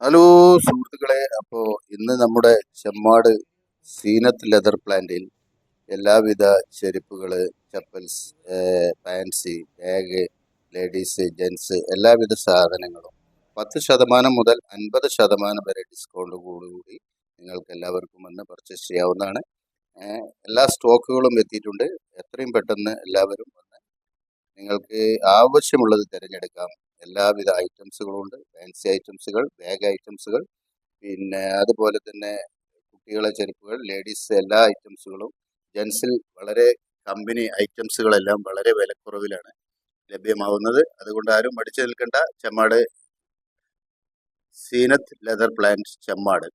Hello സുഹൃത്തുക്കളെ അപ്പോൾ ഇന്ന് നമ്മുടെ ചെമ്മാട് സീനത്ത് ലെതർ പ്ലാന്റിൽ എല്ലാവിധ ചെരുപ്പുകൾ chappals fancy bag ladies gents എല്ലാവിധ സാധനങ്ങളും പത്ത് ശതമാനം മുതൽ അൻപത് ശതമാനം വരെ ഡിസ്കൗണ്ട് കൂടുകൂടി നിങ്ങൾക്ക് എല്ലാവർക്കും വന്ന് പർച്ചേസ് ചെയ്യാവുന്നതാണ്. എല്ലാ സ്റ്റോക്കുകളും എത്തിയിട്ടുണ്ട്. എത്രയും പെട്ടെന്ന് എല്ലാവരും നിങ്ങൾക്ക് ആവശ്യമുള്ളത് തിരഞ്ഞെടുക്കാം. എല്ലാവിധ ഐറ്റംസുകളും ഉണ്ട് ഫാൻസി ഐറ്റംസുകൾ ബാഗ് ഐറ്റംസുകൾ പിന്നെ അതുപോലെ തന്നെ കുട്ടികളെ ചെരുപ്പുകൾ ലേഡീസ് എല്ലാ ഐറ്റംസുകളും ജെൻസിൽ വളരെ കമ്പനി ഐറ്റംസുകളെല്ലാം വളരെ വിലക്കുറവിലാണ് ലഭ്യമാവുന്നത്. അതുകൊണ്ട് ആരും മടിച്ചു നിൽക്കേണ്ട. Chemmad Zeenath leather plant Chemmad.